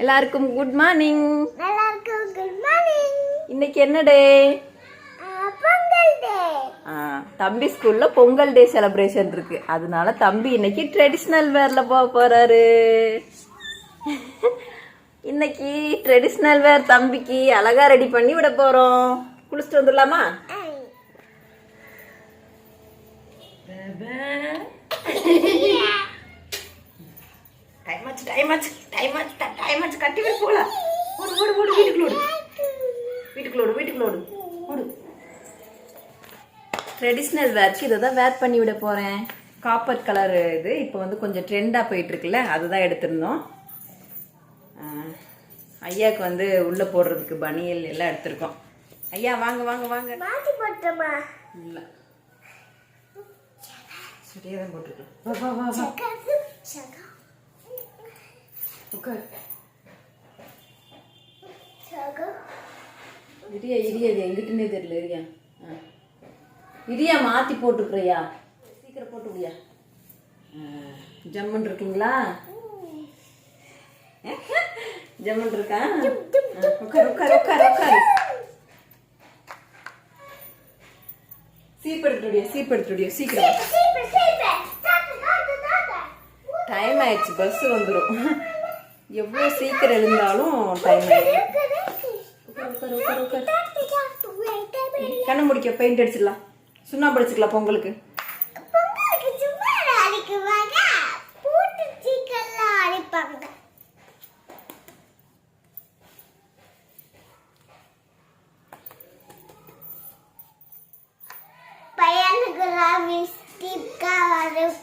எல்லாருக்கும் good morning எல்லாருக்கும் good morning இன்னைக்கு என்ன டே பொங்கல் டே தம்பி ஸ்கூல்ல பொங்கல் டே செலிப்ரேஷன் இருக்கு. அதனால தம்பி இன்னைக்கு ட்ரெடிஷ்னல் வேர்ல போக போறாரு. இன்னைக்கு ட்ரெடிஷ்னல் வேர் தம்பிக்கு அழகா ரெடி பண்ணி விட போறோம். குளிச்சுட்டு வந்துடலாமா? டைம் ஆச்சு டைம் ஆச்சு டைம் ஆச்சு டைம் ஆச்சு கட்டி விட்டு போலாம் ஓடு ஓடு ஓடு வீட்டுக்குள்ள ஓடு வீட்டுக்குள்ள ஓடு வீட்டுக்குள்ள ஓடு ஓடு. ட்ரெடிஷ்னல் வேர்க்கு இதை தான் வேர் பண்ணி விட போகிறேன் காப்பர் கலர் இது இப்போ வந்து கொஞ்சம் ட்ரெண்டாக போயிட்டு இருக்குல்ல அதுதான் எடுத்திருந்தோம். ஐயாவுக்கு வந்து உள்ளே போடுறதுக்கு பனியல் எல்லாம் எடுத்திருக்கோம். ஐயா வாங்க வாங்க வாங்க. இல்லை. சரியாக தான் போட்டிருக்கோம் உட்கார். இரியா இரியா இது எங்கிட்டுனே தெரியல இரியா. ஆ. இரியா மாற்றி போட்டுக்கிறியா? சீக்கிரம் போட்டு விடியா. ஜம்மன் இருக்கீங்களா? ஜம்மன் இருக்கா? உட்கார் உட்கார் உட்கார் உட்கார். சீப் எடுத்துடியா சீப் எடுத்துடியா சீக்கிரம். டைம் ஆயிடுச்சு பஸ் வந்துடும் எவ்வளோ சீக்கிரம் எழுந்தாலும் டைம் கண்ணு முடிக்க பெயிண்ட் அடிச்சிடலாம். சுண்ணாம்பு அடிச்சுக்கலாம் பொங்கலுக்கு.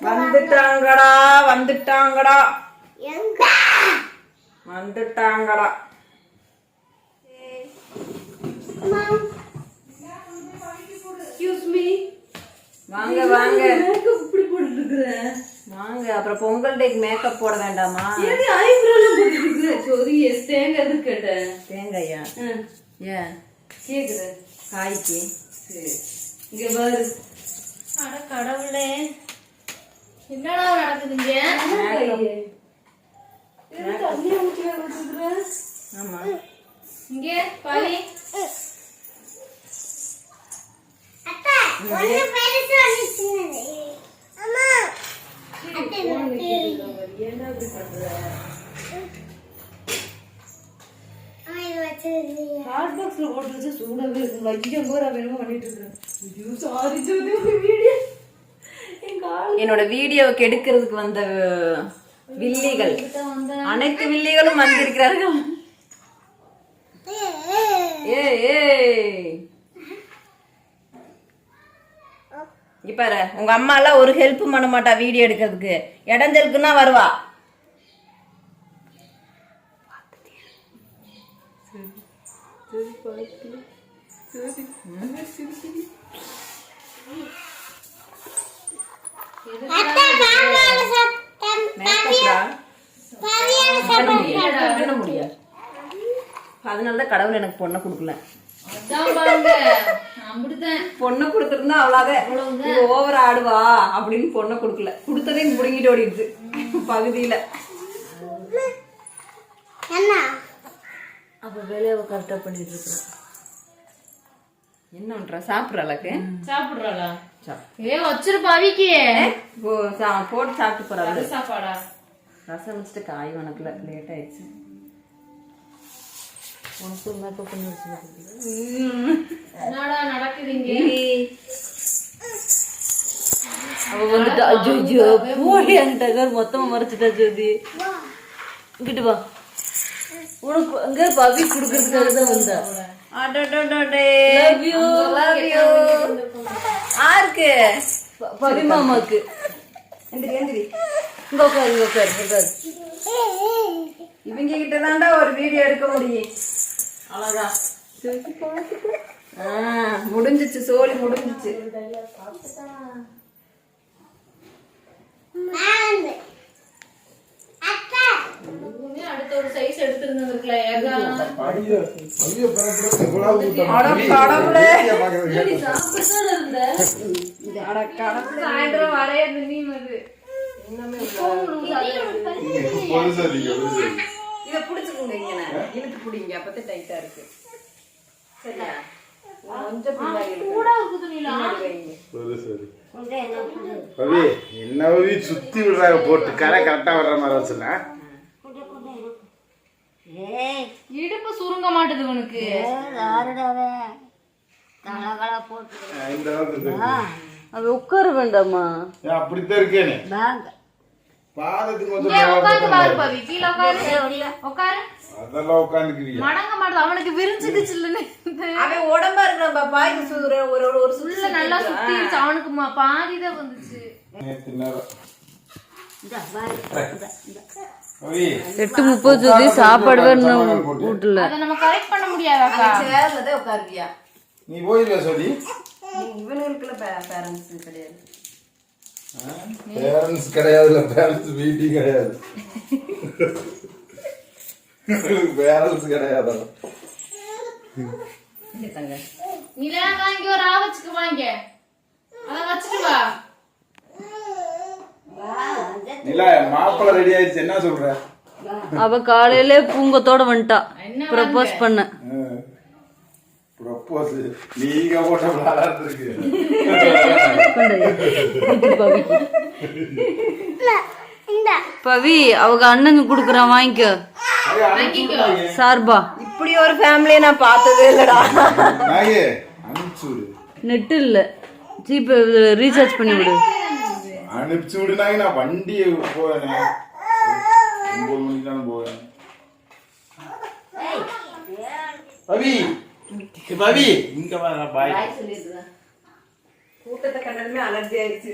வந்துட்டாங்கடா வந்துட்டாங்கடா. எங்க வந்துட்டாங்கடா வாங்க வாங்க இப்படி போட்டுட்டு இருக்கிறேன் வாங்க அப்புறம் பொங்கல் டேக்கு மேக்கப் போட வேண்டாமா ஏடி போட்டுட்டு இருக்கிற சொதி தேங்க எது கேட்டேன் தேங்காயா ஏன் கேக்குறேன் காய்க்கு சரி இங்க பாரு அட கடவுளே என்னடா நடக்குதுங்க ஊற்றி ஆமா. இங்க பாவி அத்தா ஒண்ணு பெருசு ஒண்ணு சின்னது. அம்மா அத்தை என்ன இப்படி பண்ற? அம்மா இது வச்சிருந்தீங்க. ஹாட் பாக்ஸ்ல போட்டு வச்சா சூடாவே இருக்கும் ஐயோ போரா வேணுமா பண்ணிட்டு இருக்கேன். சாரி வீடியோ என்னோட வீடியோவுக்கு எடுக்கிறதுக்கு வந்த வில்லிகள். அனைத்து வில்லிகளும் வந்திருக்கிறார்கள். ஏ ஏ. இப்பாரு உங்க அம்மா எல்லாம் ஒரு ஹெல்ப் பண்ண மாட்டா வீடியோ எடுக்கிறதுக்கு. இடஞ்சலுக்குன்னா வருவா. சரி முடியாது. அதனால தான் கடவுள் எனக்கு பொண்ணை கொடுக்கல. பொண்ணை கொடுத்துருந்தா அவ்வளோதான். இவ ஓவர் ஆடுவா அப்படின்னு பொண்ணை கொடுக்கல. கொடுத்ததே முடுங்கிட்டு ஓடிடுச்சு பகுதியில. என்ன அப்ப வேலையை கரெக்டாக பண்ணிட்டு இருக்கிறேன் என்ன பண்ற சாப்பிட்ற அளவுக்கு சாப்பிடுறாளா? சாப்~ ஏ வச்சிரு பவிக்கு போ சா- போட்டு சாப்பிட்டு போறாரு சாப்பாடா ரசம் வச்சுட்டு காய் வணக்கல. லேட் ஆயிடுச்சு. உனக்கு மேக்கப் பண்ணி வச்சுருக்கு என்னடா உனக்கு அங்க பவி குடுக்கறதுக்காக தான் வந்தா. லவ் யூ லவ் யூ யாருக்கு பவி மாமாக்கு. எந்திரி எந்திரி. இங்க உட்காரு இங்க உட்காரு உட்காரு இவங்க கிட்ட தான்டா ஒரு வீடியோ எடுக்க முடியும். ஆ, முடிஞ்சிச்சு சோலி முடிஞ்சிச்சு. அடுத்த ஒரு சைஸ் கடவுளே. சாயந்தரம் வரைய நீ அது இதை பிடிச்சுக்கோங்க இழுத்து பிடிங்க. அப்பதான் டைட்டா இருக்கு. சரியா? என்ன சுத்தி விடுறாங்க போட்டு. கரை கரெக்டா வர்ற மாதிரி வச்சுனா இடுப்பு சுருங்க மாட்டுது உனக்கு. அது உட்கார வேண்டாமா அப்படித்தான் இருக்கேனே. பாதத்துக்கு உட்காந்து பாரு பவி. கீழே உட்காரு. உட்காரு. அதெல்லாம் உட்காந்துக்கிறீங்க மடங்க மாட்டுது. அவனுக்கு இல்லன்னு. அவன் உடம்பா இருக்கிறான் பாப்பா. இது ஒரு உள்ள நல்லா சுத்திடுச்சு அவனுக்கு பாதிதான் வந்துச்சு. நேத்து நேரம். பவி எட்டு முப்பது சொல்லி சாப்பாடு. வீட்டுல. அதை நம்ம கரெக்ட் பண்ண முடியாதாக்கா சேர்ல தான் உட்காருவியா? நீ போயிருவியா சொல்லி? இவனுக்குள்ள பேரண்ட்ஸ் கிடையாது. பேரண்ட்ஸ் கிடையாதுல பேரண்ட்ஸ் மீட்டிங் கிடையாது. பேரண்ட்ஸ் கிடையாது? நிலா வாங்கி ஒரு ஆ வச்சுக்க வாங்க. அத வச்சுட்டு வா. நிலா மாப்பிள்ளை ரெடி ஆயிடுச்சு என்ன சொல்ற? அவ காலையில பூங்கத்தோட வந்துட்டா. ப்ரப்போஸ் பண்ண. ப்ரப்போஸ் நீங்க போட்ட விளாடாது இருக்கு. இந்த. பவி அவங்க அண்ணன் குடுக்குறான் வாங்கிக்கோ. சார்பா. இப்படி ஒரு ஃபேமிலியை நான் பார்த்ததே இல்லடா. நெட் இல்ல. ஜிபே ரீசார்ஜ் பண்ணி விடு. அனுப்பிச்சு விடுனாங்க நான் வண்டியை போவேனே ஒன்பது மணிக்கு தானே போவேன் பவி பவி இங்க வா பாய் கூட்டத்தை கண்டதுமே அலர்ஜி ஆயிடுச்சு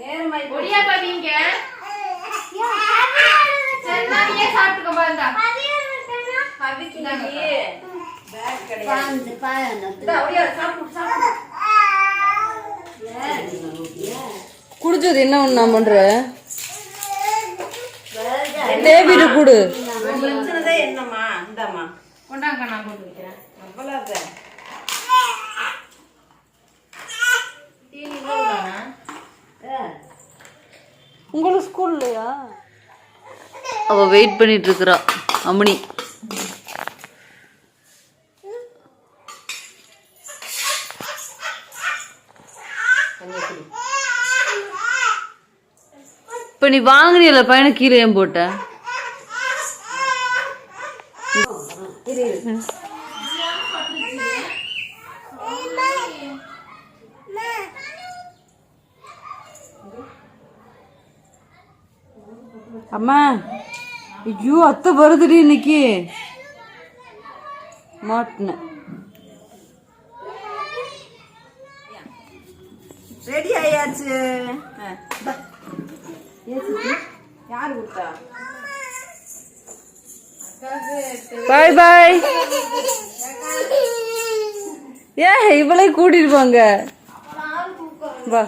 நேரமாயி ஒடியா பவிங்க சரிங்க சாப்பிட்டுக்க பாருங்க பவிக்கு பேக் கிடையாது இந்தா, ஒடியா, சாப்பிடு சாப்பிடு குடிச்சது என்ன ஒண்ணு பண்ற? தேவிடு குடு. என்னம்மா? இந்தாம்மா. கொண்டாங்க நான் கொண்டு வைக்கிறேன். அவ்வளோதான் உங்களுக்கு ஸ்கூல்லையா அவ வெயிட் பண்ணிட்டு இருக்கறா அம்மணி இப்ப நீ வாங்குறீல பையனை கீழே ஏன் போட்ட? அம்மா ஐயோ அத்தை வருதுடி இன்னைக்கு. மாட்டினேன் யாரு கொடுத்தா? பாய் பாய் ஏ இவளை கூட்டிட்டு போங்க வா.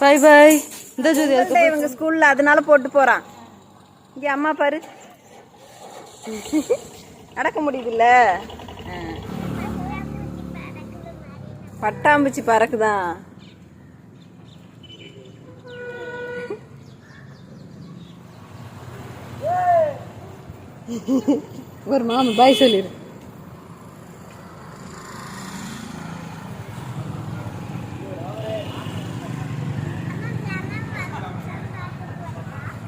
பாய் பாய் இந்த ஜோதி இவங்க ஸ்கூல்ல அதனால போட்டு போறான். இங்க அம்மா பாரு. நடக்க முடியுதுல்ல. பட்டாம்பூச்சி பறக்குதான். ஒரு மாமா பாய் சொல்லிடு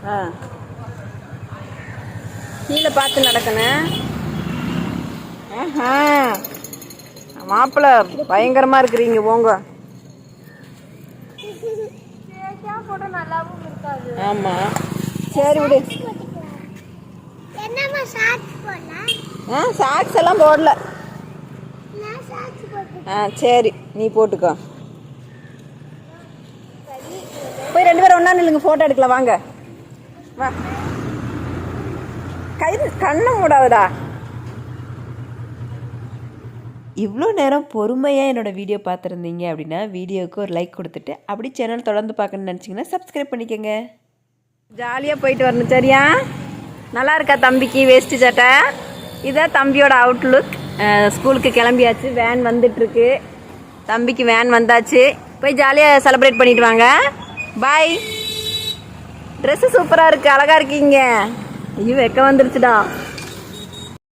ஆ. கீழே பார்த்து நடக்கணும் ஆஹா. மாப்பிள்ளை பயங்கரமா இருக்கிறீங்க போங்க. ஆமா. சரி விடு. ஆ சாக்ஸ் எல்லாம் போடல. ஆ சரி நீ போட்டுக்கோ. போய் ரெண்டு பேரும் ஒன்றா நில்லுங்க ஃபோட்டோ எடுக்கலாம் வாங்க. வா. கை கண்ணை மூடாதடா. இவ்வளோ நேரம் பொறுமையாக என்னோட வீடியோ பார்த்துருந்தீங்க அப்படின்னா வீடியோவுக்கு ஒரு லைக் கொடுத்துட்டு அப்படி சேனல் தொடர்ந்து பார்க்கணும்னு நினச்சிங்கன்னா சப்ஸ்கிரைப் பண்ணிக்கோங்க. ஜாலியாக போயிட்டு வரணும் சரியா? நல்லா இருக்கா தம்பிக்கு வேஷ்டி சட்டை? இதான் தம்பியோட அவுட்லுக் ஸ்கூலுக்கு கிளம்பியாச்சு. வேன் வந்துட்டுருக்கு. தம்பிக்கு வேன் வந்தாச்சு. போய் ஜாலியாக செலிப்ரேட் பண்ணிட்டு வாங்க. பாய் ட்ரெஸ்ஸு சூப்பராக இருக்குது அழகாக இருக்கீங்க. ஐயோ வெக்க வந்துருச்சுடா.